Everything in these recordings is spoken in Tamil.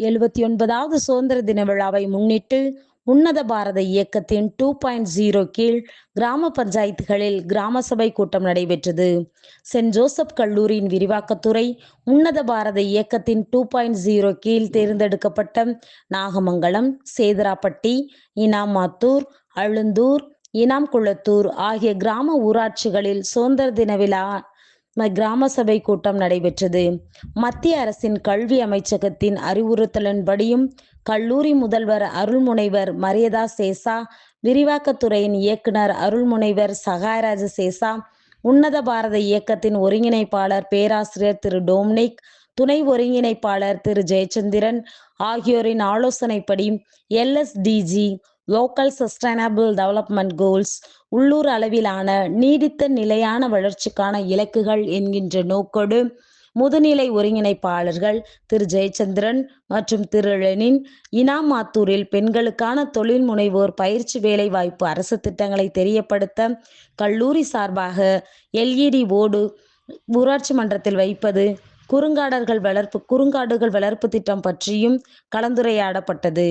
எழுபத்தி ஒன்பதாவது சுதந்திர தின விழாவை முன்னிட்டு உன்னத பாரத இயக்கத்தின் டூ பாயிண்ட் ஜீரோ கீழ் கிராம பஞ்சாயத்துகளில் கிராம சபை கூட்டம் நடைபெற்றது. சென்ட் ஜோசப் கல்லூரியின் விரிவாக்கத்துறை உன்னத பாரத இயக்கத்தின் டூ பாயிண்ட் ஜீரோ கீழ் தேர்ந்தெடுக்கப்பட்ட நாகமங்கலம் சேதராப்பட்டி இனாமாத்தூர் அழுந்தூர் இனாம்குளத்தூர் ஆகிய கிராம ஊராட்சிகளில் சுதந்திர தின விழா கிராம சபை கூட்டம் நடைபெற்றது. மத்திய அரசின் கல்வி அமைச்சகத்தின் அறிவுறுத்தலின்படியும் கல்லூரி முதல்வர் அருள்முனைவர் மரியதா சேசா விரிவாக்கத்துறையின் இயக்குனர் அருள்முனைவர் சகாயராஜ சேசா உன்னத பாரத இயக்கத்தின் ஒருங்கிணைப்பாளர் பேராசிரியர் திரு டோம்னிக் துணை ஒருங்கிணைப்பாளர் திரு ஜெயச்சந்திரன் ஆகியோரின் ஆலோசனைப்படி LSDG local sustainable development goals உள்ளூர் அளவிலான நீடித்த நிலையான வளர்ச்சிக்கான இலக்குகள் என்கின்ற நோக்கோடு முதுநிலை ஒருங்கிணைப்பாளர்கள் திரு ஜெயச்சந்திரன் மற்றும் திரு லெனின் இனாமாத்தூரில் பெண்களுக்கான தொழில் முனைவோர் பயிற்சி வேலைவாய்ப்பு அரசு திட்டங்களை தெரியப்படுத்த கல்லூரி சார்பாக எல்இடி ஓடு ஊராட்சி மன்றத்தில் வைப்பது குறுங்காடர்கள் வளர்ப்பு குறுங்காடுகள் வளர்ப்பு திட்டம் பற்றியும் கலந்துரையாடப்பட்டது.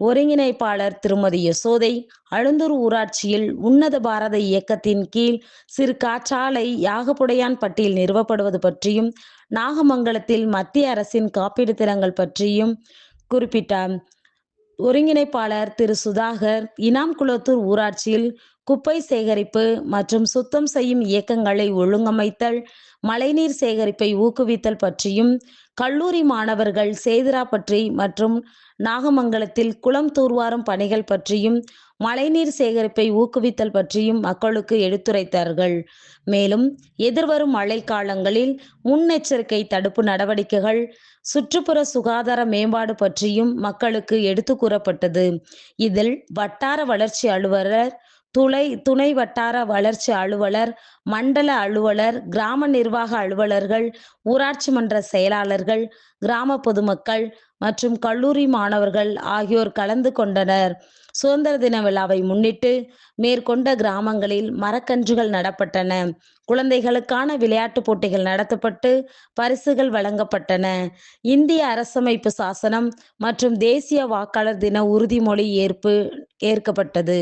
ஒருங்கிணைப்பாளர் திருமதி யசோதை அழுந்தூர் ஊராட்சியில் உன்னத பாரத இயக்கத்தின் கீழ் சிறு காற்றாலை யாகப்புடையான் பட்டியல் நிறுவப்படுவது பற்றியும் நாகமங்கலத்தில் மத்திய அரசின் காப்பீடு திறங்கள் பற்றியும் குறிப்பிட்டார். ஒருங்கிணைப்பாளர் திரு சுதாகர் இனாம்குளத்தூர் ஊராட்சியில் குப்பை சேகரிப்பு மற்றும் சுத்தம் செய்யும் இயக்கங்களை ஒழுங்கமைத்தல் மழைநீர் சேகரிப்பை ஊக்குவித்தல் பற்றியும் கல்லூரி மாணவர்கள் சேதுராப்பற்றி மற்றும் நாகமங்கலத்தில் குளம் தூர்வாரும் பணிகள் பற்றியும் மழைநீர் சேகரிப்பை ஊக்குவித்தல் பற்றியும் மக்களுக்கு எடுத்துரைத்தார்கள். மேலும் எதிர்வரும் மழைக்காலங்களில் முன்னெச்சரிக்கை தடுப்பு நடவடிக்கைகள் சுற்றுப்புற சுகாதார மேம்பாடு பற்றியும் மக்களுக்கு எடுத்து கூறப்பட்டது. இதில் வட்டார வளர்ச்சி அலுவலர் துளை துணை வட்டார வளர்ச்சி அலுவலர் மண்டல அலுவலர் கிராம நிர்வாக அலுவலர்கள் ஊராட்சி மன்ற செயலாளர்கள் கிராம பொதுமக்கள் மற்றும் கல்லூரி மாணவர்கள் ஆகியோர் கலந்து கொண்டனர். சுதந்திர தின விழாவை முன்னிட்டு மேற்கொண்ட கிராமங்களில் மரக்கன்றுகள் நடப்பட்டன. குழந்தைகளுக்கான விளையாட்டுப் போட்டிகள் நடத்தப்பட்டு பரிசுகள் வழங்கப்பட்டன. இந்திய அரசமைப்பு சாசனம் மற்றும் தேசிய வாக்காளர் தின உறுதிமொழி ஏற்பு ஏற்கப்பட்டது.